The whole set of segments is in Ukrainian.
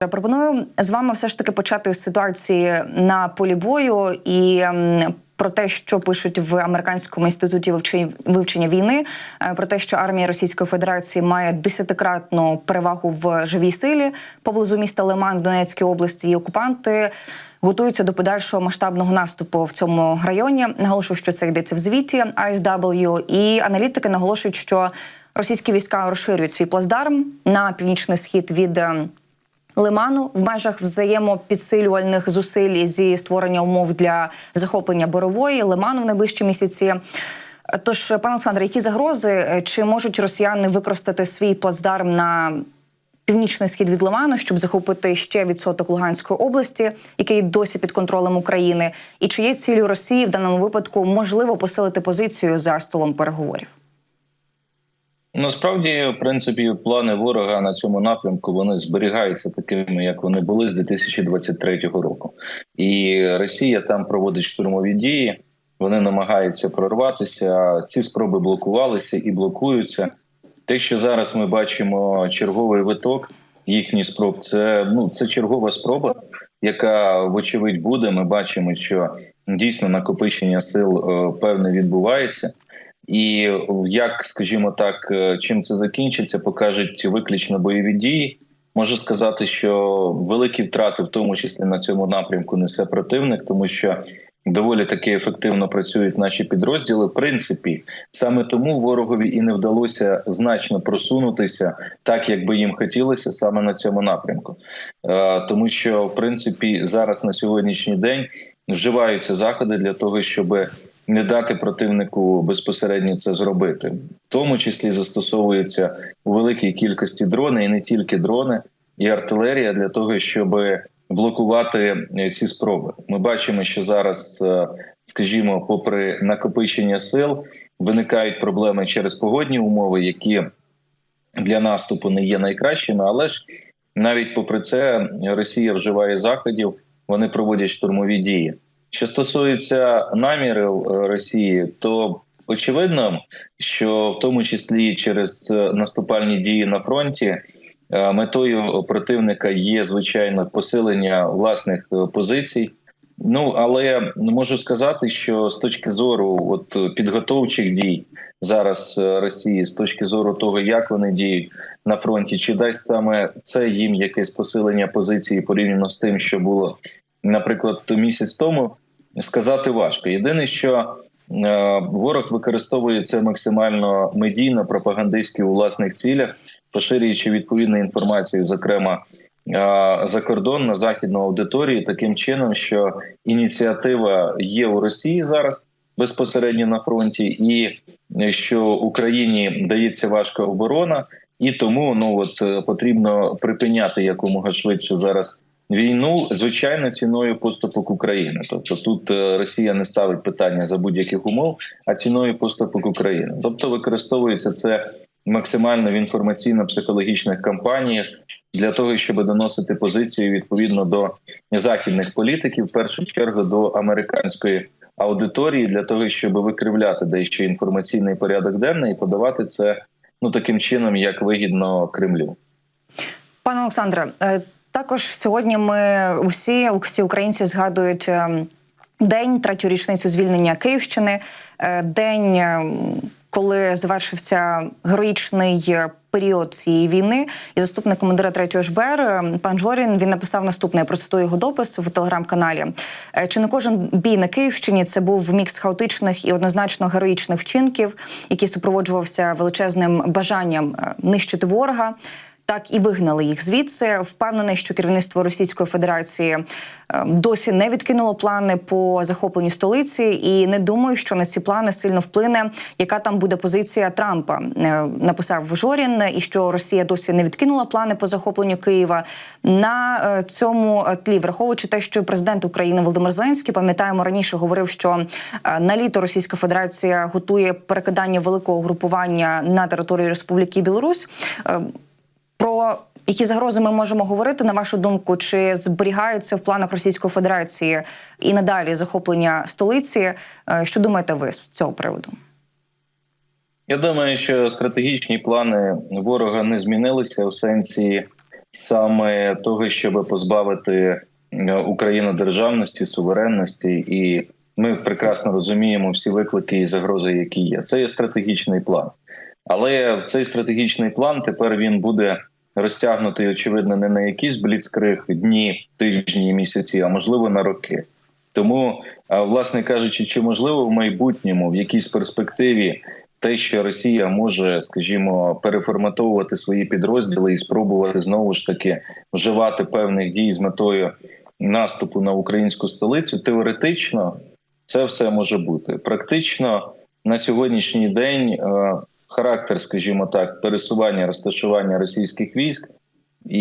Пропоную з вами все ж таки почати з ситуації на полі бою і про те, що пишуть в американському інституті вивчення, війни, е, про те, що армія Російської Федерації має десятикратну перевагу в живій силі поблизу міста Лиман в Донецькій області. І окупанти готуються до подальшого масштабного наступу в цьому районі. Наголошую, що це йдеться в звіті ISW. І аналітики наголошують, що російські війська розширюють свій плацдарм на північний схід від. Лиману в межах взаємопідсилювальних зусиль зі створення умов для захоплення борової лиману в найближчі місяці. Тож, пане Олександре, які загрози чи можуть росіяни використати свій плацдарм на північний схід від Лиману, щоб захопити ще відсоток Луганської області, який досі під контролем України, і чи є цілею Росії в даному випадку можливо посилити позицію за столом переговорів? Насправді, в принципі, плани ворога на цьому напрямку вони зберігаються такими, як вони були з 2023 року. І Росія там проводить штурмові дії. Вони намагаються прорватися. Ці спроби блокувалися і блокуються. Те, що зараз ми бачимо черговий виток їхніх спроб, це ну це чергова спроба, яка вочевидь буде. Ми бачимо, що дійсно накопичення сил е, певне відбувається. І як, скажімо так, е, чим це закінчиться, покажуть виключно бойові дії. Можу сказати, що великі втрати, в тому числі на цьому напрямку, несе противник, тому що доволі таки ефективно працюють наші підрозділи. В принципі, саме тому ворогові і не вдалося значно просунутися, так як би їм хотілося, саме на цьому напрямку, Е, тому що в принципі зараз на сьогоднішній день вживаються заходи для того, щоб не дати противнику безпосередньо це зробити, в тому числі застосовуються у великій кількості дрони, і не тільки дрони, і артилерія для того, щоб блокувати е, ці спроби. Ми бачимо, що зараз, е, скажімо, попри накопичення сил, виникають проблеми через погодні умови, які для наступу не є найкращими, але ж навіть попри це Росія вживає заходів, вони проводять штурмові дії. Що стосується намірів е, Росії, то очевидно, що в тому числі через е, наступальні дії на фронті е, метою противника є звичайно посилення власних позицій. Ну але можу сказати, що з точки зору от підготовчих дій зараз Росії, з точки зору того, як вони діють на фронті, чи дасть саме це їм якесь посилення позиції порівняно з тим, що було наприклад, місяць тому сказати важко. Єдине, що е, ворог використовує це максимально медійно, пропагандистськи у власних цілях, поширюючи відповідну інформацію, зокрема е, за кордон на західну аудиторію, таким чином, що ініціатива є у Росії зараз. Безпосередньо на фронті, і що Україні дається важка оборона, і тому ну от е, потрібно припиняти якомога швидше зараз війну, звичайно, ціною поступок України. Тобто тут е, Росія не ставить питання за будь-яких умов, а ціною поступок України. Тобто використовується це максимально в інформаційно-психологічних кампаніях для того, щоб доносити позицію відповідно до західних політиків, в першу чергу до американської. Аудиторії для того, щоб викривляти дещо інформаційний порядок денний і подавати це ну таким чином, як вигідно Кремлю, пане Олександре. Також сьогодні ми усі всі українці згадують е, день третю річницю звільнення Київщини, е, день, е, коли завершився героїчний період цієї війни. І заступник командира 3 ЖБР пан Жорін він написав наступне. Я процитую його допис в телеграм-каналі. Чи не кожен бій на Київщині це був мікс хаотичних і однозначно героїчних вчинків, який супроводжувався величезним бажанням нищити ворога так і вигнали їх звідси. Впевнений, що керівництво Російської Федерації досі не відкинуло плани по захопленню столиці, і не думаю, що на ці плани сильно вплине, яка там буде позиція Трампа. Е, Написав Жорін, і що Росія досі не відкинула плани по захопленню Києва. На е, цьому тлі, враховуючи те, що президент України Володимир Зеленський, пам'ятаємо раніше, говорив, що е, на літо Російська Федерація готує перекидання великого групування на територію Республіки Білорусь. Про які загрози ми можемо говорити на вашу думку? Чи зберігаються в планах Російської Федерації і надалі захоплення столиці? Що думаєте ви з цього приводу? Я думаю, що стратегічні плани ворога не змінилися у сенсі саме того, щоб позбавити е, Україну державності, суверенності, і ми прекрасно розуміємо всі виклики і загрози, які є. Це є стратегічний план. Але цей стратегічний план тепер він буде розтягнутий, очевидно, не на якісь бліцкриг дні, тижні, місяці, а можливо на роки. Тому, власне кажучи, чи можливо в майбутньому, в якійсь перспективі, те, що Росія може, скажімо, переформатовувати свої підрозділи і спробувати знову ж таки вживати певних дій з метою наступу на українську столицю, теоретично це все може бути. Практично на сьогоднішній день характер, скажімо так, пересування розташування російських військ і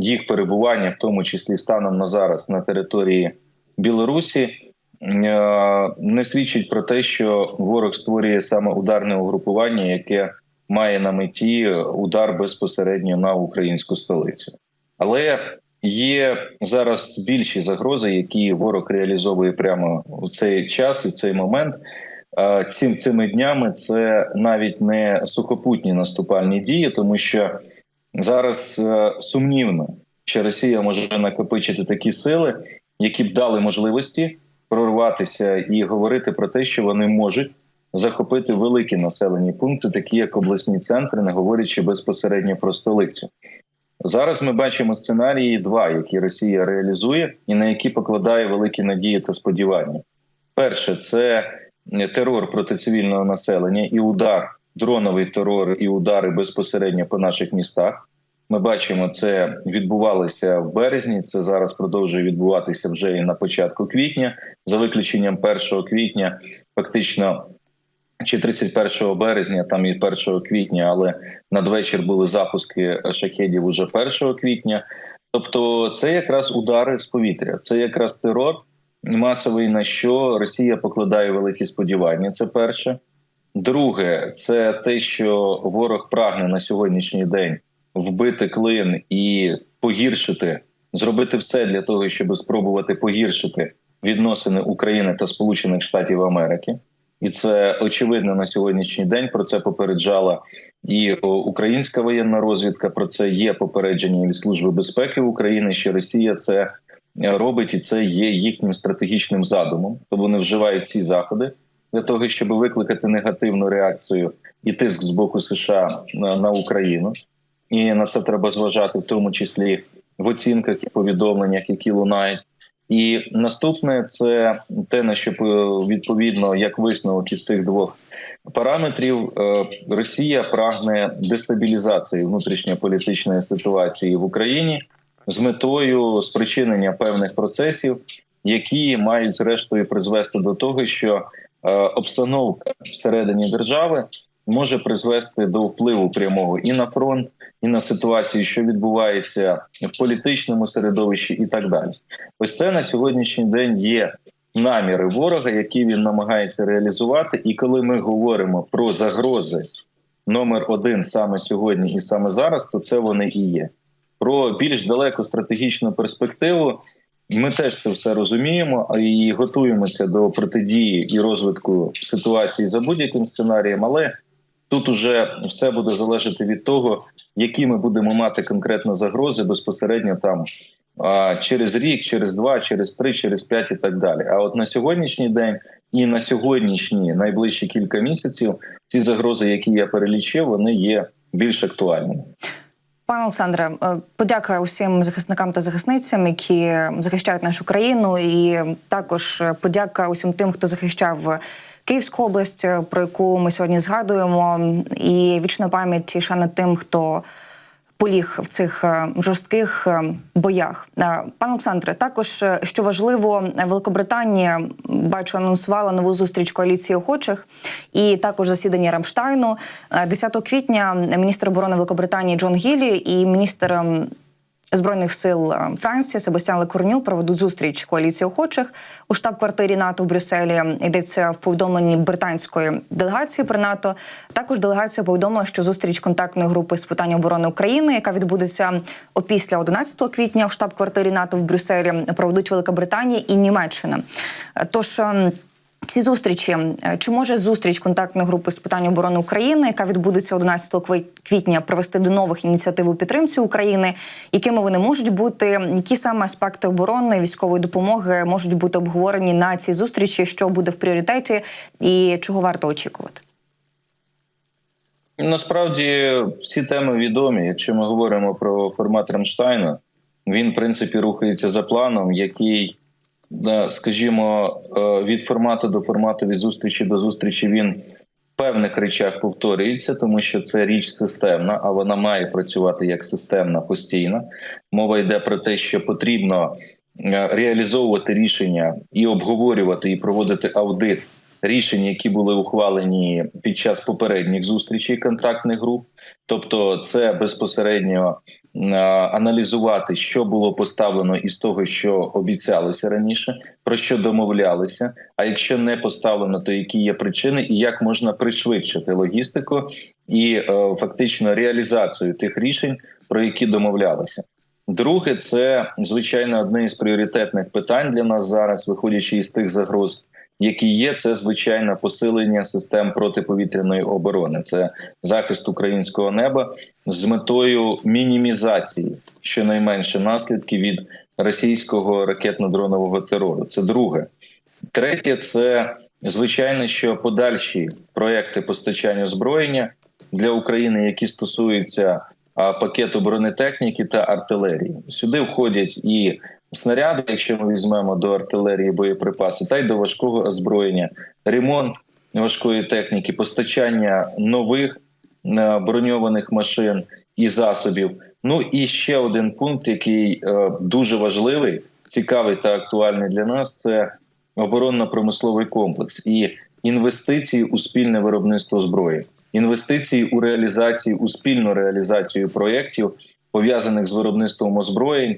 їх перебування, в тому числі станом на зараз на території Білорусі, е, не свідчить про те, що ворог створює саме ударне угрупування, яке має на меті удар безпосередньо на українську столицю. Але є зараз більші загрози, які ворог реалізовує прямо у цей час і цей момент. Цим цими днями це навіть не сухопутні наступальні дії, тому що зараз е, сумнівно, що Росія може накопичити такі сили, які б дали можливості прорватися і говорити про те, що вони можуть захопити великі населені пункти, такі як обласні центри, не говорячи безпосередньо про столицю. Зараз ми бачимо сценарії два, які Росія реалізує, і на які покладає великі надії та сподівання. Перше це терор проти цивільного населення і удар, дроновий терор і удари безпосередньо по наших містах. Ми бачимо, це відбувалося в березні. Це зараз продовжує відбуватися вже і на початку квітня, за виключенням 1 квітня, фактично. Чи 31 березня, там і 1 квітня, але надвечір були запуски шахедів уже 1 квітня. Тобто, це якраз удари з повітря, це якраз терор масовий, на що Росія покладає великі сподівання. Це перше. Друге, це те, що ворог прагне на сьогоднішній день вбити клин і погіршити, зробити все для того, щоб спробувати погіршити відносини України та Сполучених Штатів Америки. І це очевидно на сьогоднішній день. Про це попереджала і українська воєнна розвідка. Про це є попередження від служби безпеки України, що Росія це робить, і це є їхнім стратегічним задумом. То вони вживають всі заходи для того, щоб викликати негативну реакцію і тиск з боку США на, на Україну. І на це треба зважати, в тому числі в оцінках і повідомленнях, які лунають. І наступне це те, на що е, відповідно як висновок із цих двох параметрів, е, Росія прагне дестабілізації внутрішньополітичної ситуації в Україні з метою спричинення певних процесів, які мають зрештою призвести до того, що е, обстановка всередині держави може призвести до впливу прямого і на фронт, і на ситуацію, що відбувається в політичному середовищі, і так далі. Ось це на сьогоднішній день є наміри ворога, які він намагається реалізувати. І коли ми говоримо про загрози номер один саме сьогодні і саме зараз, то це вони і є. Про більш далеку стратегічну перспективу. Ми теж це все розуміємо і готуємося до протидії і розвитку ситуації за будь-яким сценарієм, але Тут уже все буде залежати від того, які ми будемо мати конкретно загрози безпосередньо там через рік, через два, через три, через п'ять і так далі. А от на сьогоднішній день і на сьогоднішні найближчі кілька місяців ці загрози, які я перелічив, вони є більш актуальними. Пане Олександре, е, подяка усім захисникам та захисницям, які захищають нашу країну, і також подяка усім тим, хто захищав Київську область, е, про яку ми сьогодні згадуємо, і вічна пам'ять і шана тим, хто поліг в цих е, жорстких е, боях. Пан Пане Олександре, також е, що важливо, Великобританія бачу анонсувала нову зустріч коаліції охочих, і також засідання Рамштайну. Е, 10 квітня міністр оборони Великобританії Джон Гіллі і міністр. Ем, Збройних сил е, Франції Себастьян Лекорню проведуть зустріч коаліції охочих у штаб-квартирі НАТО в Брюсселі. Йдеться в повідомленні британської делегації при НАТО. Також делегація повідомила, що зустріч контактної групи з питань оборони України, яка відбудеться опісля 11 квітня в штаб-квартирі НАТО в Брюсселі, проведуть Велика Британія і Німеччина. Е, Тож. Ці зустрічі е, чи може зустріч контактної групи з питань оборони України, яка відбудеться 11 кві- квітня, привести до нових ініціатив у підтримці України? Якими вони можуть бути? Які саме аспекти оборони військової допомоги можуть бути обговорені на цій зустрічі? Що буде в пріоритеті, і чого варто очікувати? Насправді всі теми відомі. Якщо ми говоримо про формат Рамштайна, він в принципі рухається за планом, який, скажімо, е, від формату до формату, від зустрічі до зустрічі, він в певних речах повторюється, тому що це річ системна, а вона має працювати як системна постійно. Мова йде про те, що потрібно е, реалізовувати рішення і обговорювати, і проводити аудит рішень, які були ухвалені під час попередніх зустрічей контактних груп. Тобто, це безпосередньо аналізувати, що було поставлено із того, що обіцялося раніше, про що домовлялися. А якщо не поставлено, то які є причини, і як можна пришвидшити логістику і е, фактично реалізацію тих рішень, про які домовлялися. Друге, це звичайно одне із пріоритетних питань для нас зараз, виходячи із тих загроз, які є, це звичайно посилення систем протиповітряної оборони, це захист українського неба з метою мінімізації щонайменше наслідків від російського ракетно-дронового терору. Це друге. Третє, це звичайно, що подальші проекти постачання озброєння для України, які стосуються пакету бронетехніки та артилерії. Сюди входять і снаряди, якщо ми візьмемо до артилерії боєприпаси, та й до важкого озброєння, ремонт важкої техніки, постачання нових е, броньованих машин і засобів. Ну і ще один пункт, який е, дуже важливий, цікавий та актуальний для нас, це оборонно-промисловий комплекс і інвестиції у спільне виробництво зброї, інвестиції у реалізацію у спільну реалізацію проєктів, пов'язаних з виробництвом озброєнь,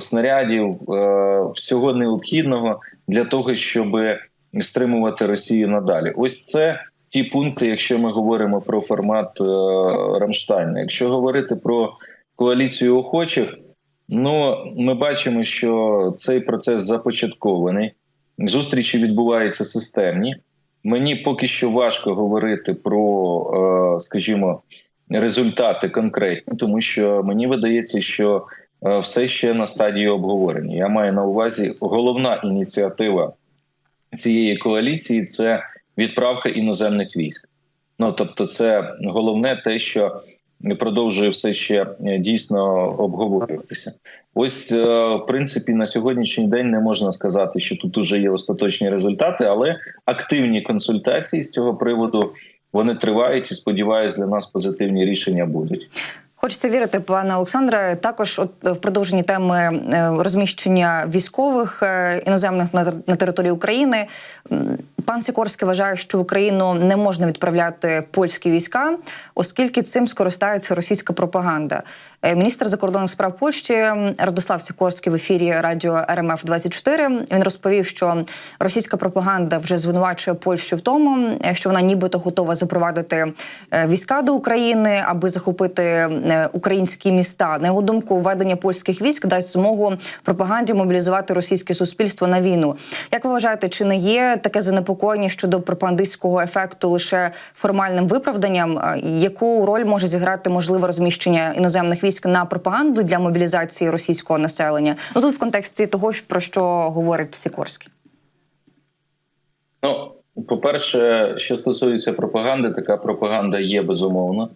снарядів, е, всього необхідного для того, щоб стримувати Росію надалі. Ось це ті пункти, якщо ми говоримо про формат е, Рамштайна. Якщо говорити про коаліцію охочих, ну ми бачимо, що цей процес започаткований. Зустрічі відбуваються системні. Мені поки що важко говорити про, е, скажімо, результати конкретні, тому що мені видається, що е, все ще на стадії обговорення. Я маю на увазі головна ініціатива цієї коаліції це відправка іноземних військ. Ну тобто, це головне те, що продовжує все ще е, дійсно обговорюватися. Ось, е, в принципі, на сьогоднішній день не можна сказати, що тут уже є остаточні результати, але активні консультації з цього приводу вони тривають і сподіваюся, для нас позитивні рішення будуть. Хочеться вірити, пане Олександре. Також, от в продовженні теми е, розміщення військових е, іноземних на, території України, пан Сікорський вважає, що в Україну не можна відправляти польські війська, оскільки цим скористається російська пропаганда. Е, Міністр закордонних справ Польщі Радослав Сікорський в ефірі радіо РМФ 24 Він розповів, що російська пропаганда вже звинувачує Польщу в тому, е, що вона нібито готова запровадити е, війська до України, аби захопити українські міста. На його думку, введення польських військ дасть змогу пропаганді мобілізувати російське суспільство на війну. Як ви вважаєте, чи не є таке занепокоєння щодо пропагандистського ефекту лише формальним виправданням? Е, Яку роль може зіграти можливе розміщення іноземних військ на пропаганду для мобілізації російського населення? Ну тут в контексті того, про що говорить Сікорський. Ну, по-перше, що стосується пропаганди, така пропаганда є безумовно.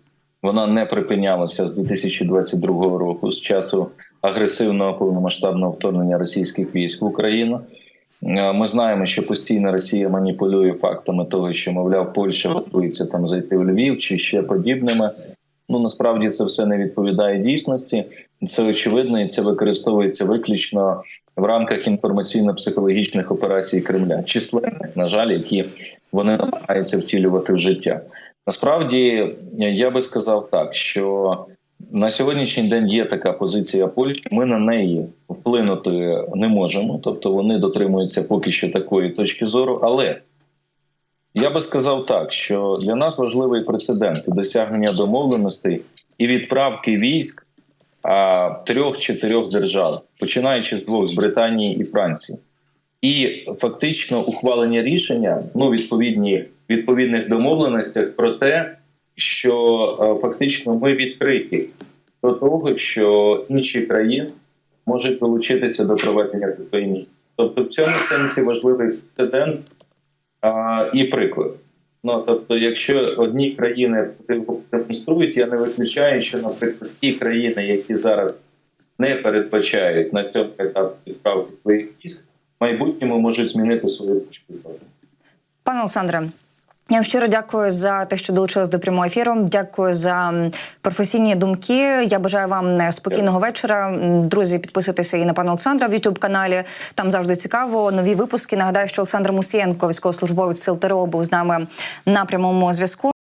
Вона не припинялася з 2022 року, з часу агресивного повномасштабного вторгнення російських військ в Україну. Е, Ми знаємо, що постійно Росія маніпулює фактами того, що мовляв Польща готується там зайти в Львів чи ще подібними. Ну насправді це все не відповідає дійсності. Це очевидно, і це використовується виключно в рамках інформаційно-психологічних операцій Кремля, численних, на жаль, які вони намагаються втілювати в життя. Насправді я би сказав так, що на сьогоднішній день є така позиція Польщі. Ми на неї вплинути не можемо, тобто вони дотримуються поки що такої точки зору. Але я би сказав так, що для нас важливий прецедент досягнення домовленостей і відправки військ а, трьох-чотирьох держав, починаючи з двох з Британії і Франції. і фактично ухвалення рішення ну відповідні відповідних домовленостях про те, що е, фактично ми відкриті до того, що інші країни можуть долучитися до проведення такої місії. Тобто, в цьому сенсі важливий прецедент а, і приклад. Ну тобто, якщо одні країни демонструють, я не виключаю, що, наприклад, ті країни, які зараз не передбачають на цьому етапі відправки своїх військ, в майбутньому можуть змінити свою точку зору. Пане Олександре, я вам щиро дякую за те, що долучились до прямого ефіру. Дякую за професійні думки. Я бажаю вам е, спокійного вечора. Друзі, підписуйтеся і на пана Олександра в youtube каналі. Там завжди цікаво. Нові випуски. Нагадаю, що Олександр Мусієнко, військовослужбовець сил ТРО, був з нами на прямому зв'язку.